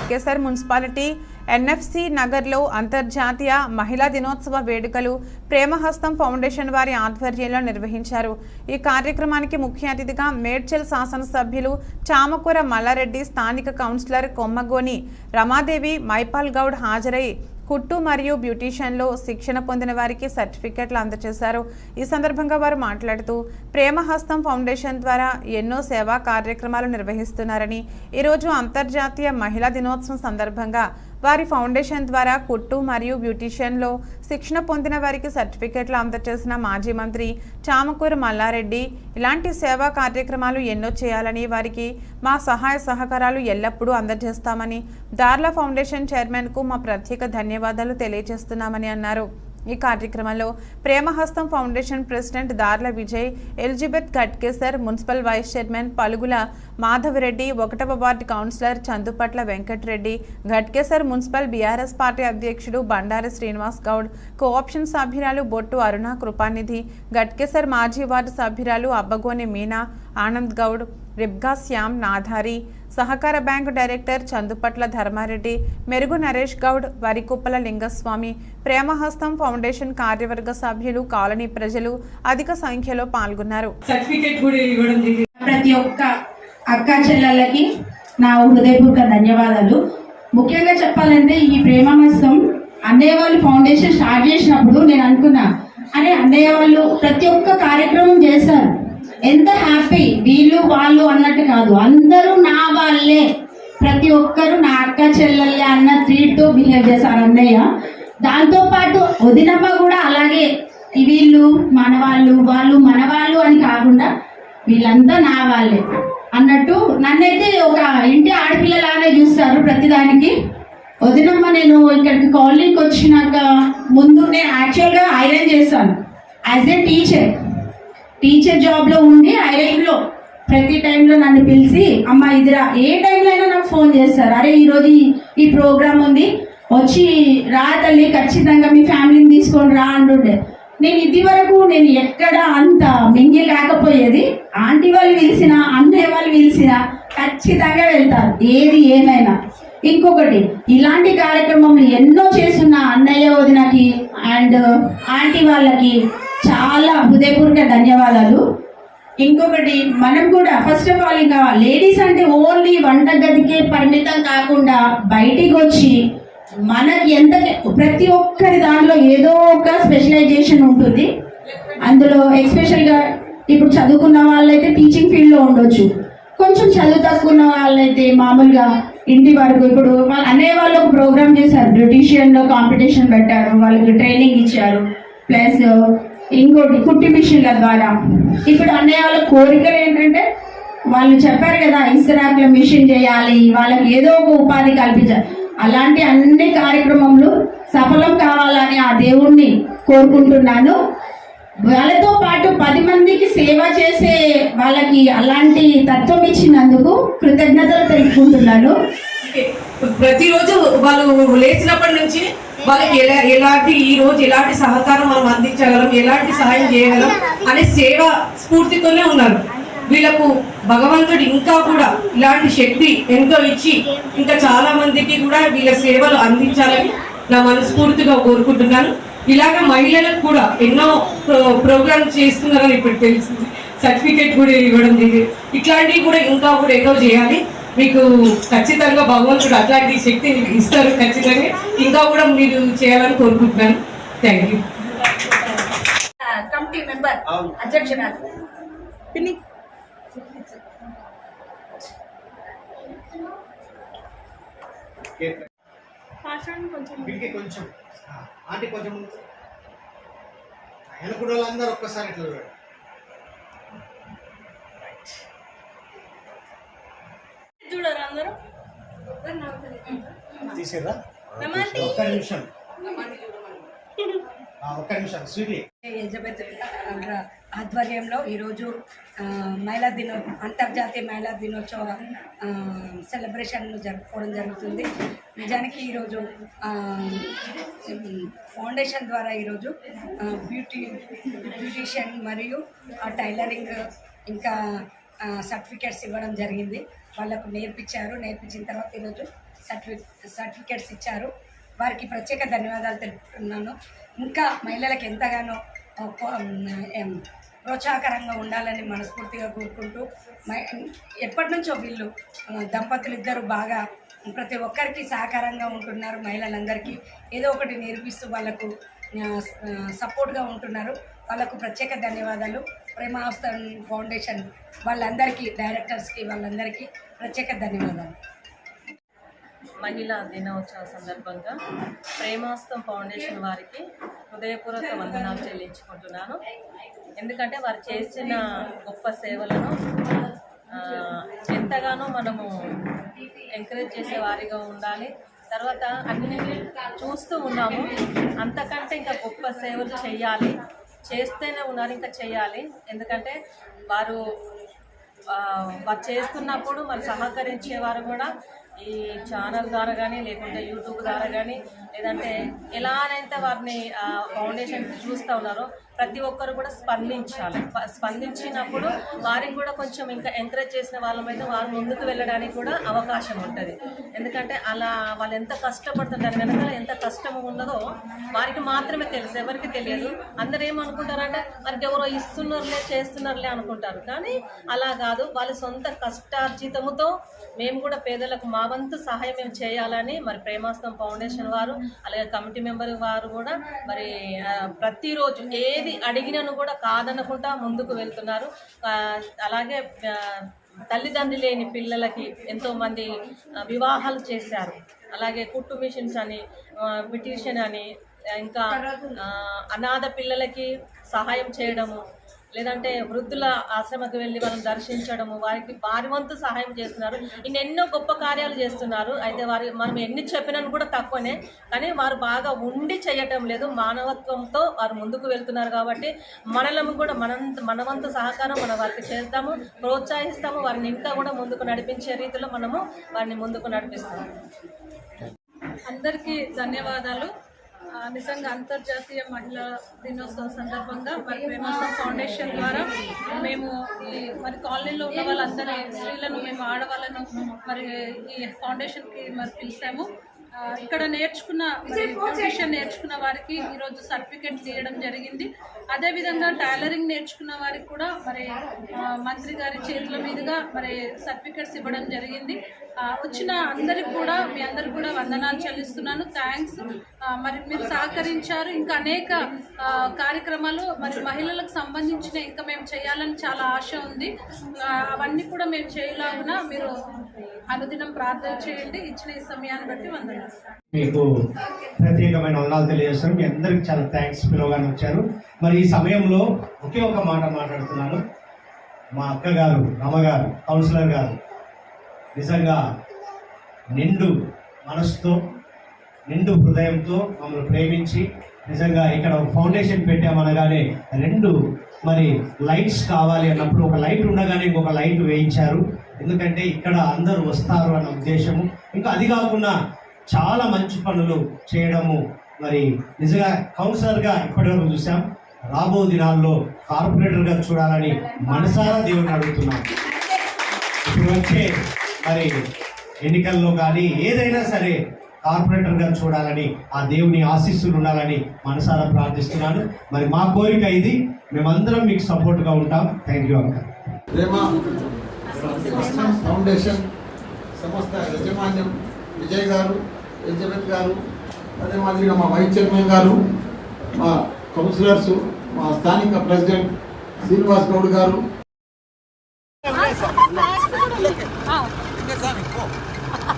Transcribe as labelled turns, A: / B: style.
A: Ghatkesar municipality NFC నగర్లో అంతర్జాతీయ మహిళా దినోత్సవ వేడుకలు ప్రేమహస్తం ఫౌండేషన్ వారి ఆధ్వర్యంలో నిర్వహించారు. ఈ కార్యక్రమానికి ముఖ్య అతిథిగా మేడ్చల్ శాసనసభ్యులు చామకూర మల్లారెడ్డి స్థానిక కౌన్సిలర్ కొమ్మగోని రమాదేవి మైపాల్ గౌడ్ హాజరై కుట్టు మరియు బ్యూటీషియన్లో శిక్షణ పొందిన వారికి సర్టిఫికెట్లు అందజేశారు ఈ సందర్భంగా వారు మాట్లాడుతూ ప్రేమహస్తం ఫౌండేషన్ ద్వారా ఎన్నో సేవా కార్యక్రమాలు నిర్వహిస్తున్నారని ఈరోజు అంతర్జాతీయ మహిళా దినోత్సవం సందర్భంగా వారి ఫౌండేషన్ ద్వారా కుట్టు మరియు బ్యూటీషియన్లో శిక్షణ పొందిన వారికి సర్టిఫికెట్లు అందజేసిన మాజీ మంత్రి చామకూరు మల్లారెడ్డి ఇలాంటి సేవా కార్యక్రమాలు ఎన్నో చేయాలని వారికి మా సహాయ సహకారాలు ఎల్లప్పుడూ అందజేస్తామని దార్ల ఫౌండేషన్ చైర్మన్కు మా ప్రత్యేక ధన్యవాదాలు తెలియజేస్తున్నామని అన్నారు. ఈ కార్యక్రమంలో Premahastam foundation president Darla Vijay Elizabeth Ghatkesar municipal vice chairman Palugula Madhavareddy ఒకటవ ward councillor Chandupatla Venkatareddy Ghatkesar municipal BRS party అధ్యక్షుడు బండారి శ్రీనివాస్ గౌడ్ కోఆప్షన్ సభ్యురాలు బొట్టు అరుణ కృపానిధి ఘట్కేసర్ మాజీ వార్డు సభ్యురాలు అబ్బగోని మీనా ఆనంద్ గౌడ్ రిబ్గా శ్యామ్ నాధారి సహకార bank director Chandupatla Dharmareddy Merugu Naresh Goud Varikuppala Lingaswamy Premahastam foundation కార్యవర్గ సభ్యులు కాలనీ ప్రజలు అధిక సంఖ్యలో పాల్గొన్నారు.
B: ప్రతి ఒక్క అక్క చెల్లెళ్ళకి నా హృదయపూర్వక ధన్యవాదాలు. ముఖ్యంగా చెప్పాలంటే ఈ ప్రేమహస్తం అన్నయ్య వాళ్ళు ఫౌండేషన్ స్టార్ట్ చేసినప్పుడు నేను అనుకున్నా అరే అన్నయ్య వాళ్ళు ప్రతి ఒక్క కార్యక్రమం చేశారు. ఎంత హ్యాపీ వీళ్ళు వాళ్ళు అన్నట్టు కాదు. అందరూ నా వాళ్ళే. ప్రతి ఒక్కరు నా అక్క చెల్లెళ్ళే అన్న తో బిహేవ్ చేశారు అన్నయ్య. దాంతో పాటు వదినమ్మ కూడా అలాగే. వీళ్ళు మనవాళ్ళు వాళ్ళు మనవాళ్ళు అని కాకుండా వీళ్ళంతా నా వాళ్ళే అన్నట్టు నన్నైతే ఒక ఇంటి ఆడపిల్లలానే చూస్తారు ప్రతిదానికి. వదినమ్మ నేను ఇక్కడికి కాలనీకి వచ్చినాక ముందు నేను యాక్చువల్గా ఐరన్ చేశాను. యాజ్ ఏ టీచర్ టీచర్ జాబ్లో ఉండి ఐరన్లో ప్రతి టైంలో నన్ను పిలిచి అమ్మ ఇదిరా ఏ టైంలో అయినా నాకు ఫోన్ చేస్తారు. అరే ఈరోజు ఈ- ప్రోగ్రామ్ ఉంది. వచ్చి రా తల్లి ఖచ్చితంగా మీ ఫ్యామిలీని తీసుకొని రా అంటుండే. నేను ఇది వరకు నేను ఎక్కడ అంత మింగి లేకపోయేది. ఆంటీ వాళ్ళు పిలిచినా అన్నయ్య వాళ్ళు పిలిచినా ఖచ్చితంగా వెళ్తారు ఏది ఏమైనా. ఇంకొకటి ఇలాంటి కార్యక్రమం ఎన్నో చేస్తున్న అన్నయ్య వదినకి అండ్ ఆంటీ వాళ్ళకి చాలా హృదయపూర్వక ధన్యవాదాలు. ఇంకొకటి మనం కూడా ఫస్ట్ ఆఫ్ ఆల్ ఇంకా లేడీస్ అంటే ఓన్లీ వంట గదికే పరిమితం కాకుండా బయటికి వచ్చి మనకి ఎంత ప్రతి ఒక్కరి దాంట్లో ఏదో ఒక స్పెషలైజేషన్ ఉంటుంది. అందులో ఎక్స్పెషల్గా ఇప్పుడు చదువుకున్న వాళ్ళైతే టీచింగ్ ఫీల్డ్లో ఉండొచ్చు. కొంచెం చదువు తక్కువ వాళ్ళైతే మామూలుగా ఇంటి వరకు ఇప్పుడు అనే వాళ్ళు ఒక ప్రోగ్రామ్ చేశారు. బ్యూటీషియన్లో కాంపిటీషన్ పెట్టారు వాళ్ళకి ట్రైనింగ్ ఇచ్చారు. ప్లస్ ఇంకోటి కుట్టి మిషన్ల ద్వారా. ఇప్పుడు అన్నయ్య వాళ్ళ కోరికలు ఏంటంటే వాళ్ళు చెప్పారు కదా ఇస్రాకుల మిషన్ చేయాలి వాళ్ళకి ఏదో ఒక ఉపాధి కల్పించాలి అలాంటి అన్ని కార్యక్రమంలో సఫలం కావాలని ఆ దేవుణ్ణి కోరుకుంటున్నాను. వాళ్ళతో పాటు పది మందికి సేవ చేసే వాళ్ళకి అలాంటి తత్వం ఇచ్చినందుకు కృతజ్ఞతలు తెలుపుకుంటున్నాను.
C: ప్రతిరోజు వాళ్ళు లేచినప్పటి నుంచి వాళ్ళకి ఎలా ఎలాంటి ఈ రోజు ఎలాంటి సహకారం మనం అందించగలం ఎలాంటి సహాయం చేయగలం అనే సేవ స్ఫూర్తితోనే ఉన్నారు. వీళ్ళకు భగవంతుడు ఇంకా కూడా ఇలాంటి శక్తి ఎంతో ఇచ్చి ఇంకా చాలా మందికి కూడా వీళ్ళ సేవలు అందించాలని నా మనస్ఫూర్తిగా కోరుకుంటున్నాను. ఇలాగ మహిళలకు కూడా ఎన్నో ప్రో- ప్రోగ్రామ్స్ చేస్తున్నారని ఇప్పుడు తెలిసింది సర్టిఫికేట్ కూడా ఇవ్వడం జరిగింది ఇట్లాంటివి కూడా ఇంకా కూడా ఎన్నో చేయాలి. మీకు ఖచ్చితంగా భగవంతుడు అట్లాంటి శక్తిని ఇస్తారు ఖచ్చితంగా. ఇంకా కూడా మీరు చేయాలని కోరుకుంటున్నాను. థ్యాంక్ యూ
D: కమిటీ మెంబర్ అధ్యక్షురాలు.
E: కొంచెం ఆంటీ కొంచెం ముందు. వెనకుడు వాళ్ళందరూ ఒక్కసారి ఇట్లా
D: చూడరు అందరూ?
E: ఒక్క నిమిషం. ఒక్క నిమిషం. స్వీటీ.
F: ఎలిజబెత్ ఆధ్వర్యంలో ఈరోజు మహిళా దినో అంతర్జాతీయ మహిళా దినోత్సవ ఆ, సెలబ్రేషన్లు జరుపుకోవడం జరుగుతుంది. నిజానికి ఈరోజు ఫౌండేషన్ ద్వారా ఈరోజు బ్యూటీ బ్యూటీషియన్ మరియు ఆ, టైలరింగ్ ఇంకా సర్టిఫికేట్స్ ఇవ్వడం జరిగింది. వాళ్ళకు నేర్పించారు. నేర్పించిన తర్వాత ఈరోజు సర్టిఫి సర్టిఫికేట్స్ ఇచ్చారు. వారికి ప్రత్యేక ధన్యవాదాలు తెలుపుతున్నాను. ఇంకా మహిళలకు ఎంతగానో ప్రోత్సాహకరంగా ఉండాలని మనస్ఫూర్తిగా కోరుకుంటూ మై- ఎప్పటి నుంచో వీళ్ళు దంపతులు ఇద్దరు బాగా ప్రతి ఒక్కరికి సహకారంగా ఉంటున్నారు. మహిళలందరికీ ఏదో ఒకటి నేర్పిస్తూ వాళ్ళకు సపోర్ట్గా ఉంటున్నారు. వాళ్ళకు ప్రత్యేక ధన్యవాదాలు. ప్రేమావస్థ ఫౌండేషన్ వాళ్ళందరికీ డైరెక్టర్స్కి వాళ్ళందరికీ ప్రత్యేక ధన్యవాదాలు.
G: మహిళా దినోత్సవ సందర్భంగా ప్రేమాస్తం ఫౌండేషన్ వారికి హృదయపూర్వక వందనాలు చెల్లించుకుంటున్నాను. ఎందుకంటే వారు చేసిన గొప్ప సేవలను ఎంతగానో మనము ఎంకరేజ్ చేసే వారిగా ఉండాలి. తర్వాత అన్ని చూస్తూ ఉన్నాము. అంతకంటే ఇంకా గొప్ప సేవలు చేయాలి. చేస్తూనే ఉన్నారు ఇంకా చేయాలి. ఎందుకంటే వారు వారు చేస్తున్నప్పుడు మరి సహకరించేవారు కూడా ఈ ఛానల్ ద్వారా కానీ లేకుంటే యూట్యూబ్ ద్వారా కానీ లేదంటే ఎలానైతే వారిని ఫౌండేషన్ చూస్తూ ఉన్నారో ప్రతి ఒక్కరు కూడా స్పందించాలి. స్పందించినప్పుడు వారికి కూడా కొంచెం ఇంకా ఎంకరేజ్ చేసిన వాళ్ళమైతే వారు ముందుకు వెళ్ళడానికి కూడా అవకాశం ఉంటుంది. ఎందుకంటే అలా వాళ్ళు ఎంత కష్టపడుతుంటారు వెనకాల ఎంత కష్టం ఉన్నదో వారికి మాత్రమే తెలుసు ఎవరికి తెలియదు. అందరూ ఏమనుకుంటారంటే వారికి ఎవరో ఇస్తున్నారులే చేస్తున్నారులే అనుకుంటారు. కానీ అలా కాదు వాళ్ళ సొంత కష్టార్జితముతో మేము కూడా పేదలకు మా వంతు సహాయం మేము చేయాలని మరి ప్రేమాస్తం ఫౌండేషన్ వారు అలాగే కమిటీ మెంబర్ వారు కూడా మరి ప్రతిరోజు ఏది అడిగినను కూడా కాదనకుండా ముందుకు వెళ్తున్నారు. అలాగే తల్లిదండ్రి తల్లిదండ్రులు లేని పిల్లలకి ఎంతోమంది వివాహాలు చేశారు. అలాగే కుట్టు మిషన్స్ అని పిటిషన్ అని ఇంకా అనాథ పిల్లలకి సహాయం చేయడము లేదంటే వృద్ధుల ఆశ్రమకు వెళ్ళి వాళ్ళని దర్శించడము వారికి వారి వంతు సహాయం చేస్తున్నారు. ఎన్నో గొప్ప కార్యాలు చేస్తున్నారు. అయితే వారి మనం ఎన్ని చెప్పినా కూడా తక్కువనే. కానీ వారు బాగా ఉండి చేయటం లేదు. మానవత్వంతో వారు ముందుకు వెళ్తున్నారు కాబట్టి మనలము కూడా మనంత మనవంతు సహకారం మన వారికి చేస్తాము ప్రోత్సహిస్తాము. వారిని ఇంకా కూడా ముందుకు నడిపించే రీతిలో మనము వారిని ముందుకు నడిపిస్తాము
D: అందరికీ ధన్యవాదాలు. నిజంగా అంతర్జాతీయ మహిళా దినోత్సవం సందర్భంగా మరి ప్రేమాసం ఫౌండేషన్ ద్వారా. మేము ఈ మరి కాలనీలో ఉన్న వాళ్ళందరి స్త్రీలను మేము ఆడవాళ్ళను మరి ఈ ఫౌండేషన్కి మరి పిలిచాము. ఇక్కడ నేర్చుకున్న ఫౌండేషన్ బ్యూటిషియన్ నేర్చుకున్న వారికి ఈరోజు సర్టిఫికెట్ తీయడం జరిగింది. అదేవిధంగా టైలరింగ్ నేర్చుకున్న వారికి కూడా మరి మంత్రి గారి చేతుల మీదుగా మరి సర్టిఫికెట్స్ ఇవ్వడం జరిగింది. వచ్చిన అందరికి కూడా మీ అందరికి కూడా వందనాలు చెల్లిస్తున్నాను. థ్యాంక్స్ మరి మీరు సహకరించారు. ఇంకా అనేక కార్యక్రమాలు మరి మహిళలకు సంబంధించిన ఇంకా మేము చేయాలని చాలా ఆశ ఉంది. అవన్నీ కూడా మేము చేయలాగున మీరు అనుదినం ప్రార్థన చేయండి. ఇచ్చిన ఈ సమయాన్ని బట్టి వందనాలు.
E: మీకు ప్రత్యేకమైన వందనాలు తెలియజేస్తాను మీ అందరికి చాలా థ్యాంక్స్ పిలవగానే వచ్చారు. మరి ఈ సమయంలో ఒకే ఒక మాట మాట్లాడుతున్నాను. మా అక్కగారు అమ్మగారు రమగారు కౌన్సిలర్ గారు నిజంగా నిండు మనసుతో నిండు హృదయంతో మమ్మల్ని ప్రేమించి నిజంగా ఇక్కడ ఒక ఫౌండేషన్ పెట్టామనగానే రెండు మరి లైట్స్ కావాలి అన్నప్పుడు ఒక లైట్ ఉండగానే ఇంకొక లైట్ వేయించారు. ఎందుకంటే ఇక్కడ అందరూ వస్తారు అన్న ఉద్దేశము. ఇంకా అది కాకుండా చాలా మంచి పనులు చేయడము మరి నిజంగా కౌన్సిలర్గా ఇప్పటివరకు చూసాం రాబో దినాల్లో కార్పొరేటర్గా చూడాలని మనసారా దేవుని అడుగుతున్నాం. ఇప్పుడు వచ్చే మరి ఎన్నికల్లో కానీ ఏదైనా సరే కార్పొరేటర్గా చూడాలని ఆ దేవుని ఆశీస్సులు ఉండాలని మనసారా ప్రార్థిస్తున్నాను మరి మా కోరిక ఇది మేమందరం మీకు సపోర్ట్గా ఉంటాం thank you uncle
H: Premahastam foundation సంస్థ యజమాన్యం విజయ్ గారు ఎలిజబెత్ గారు అదే మాదిరిగా మా వైస్ చైర్మన్ గారు మా కౌన్సిలర్స్ మా స్థానిక ప్రెసిడెంట్ శ్రీనివాస్ గౌడ్ గారు ザーメンこう。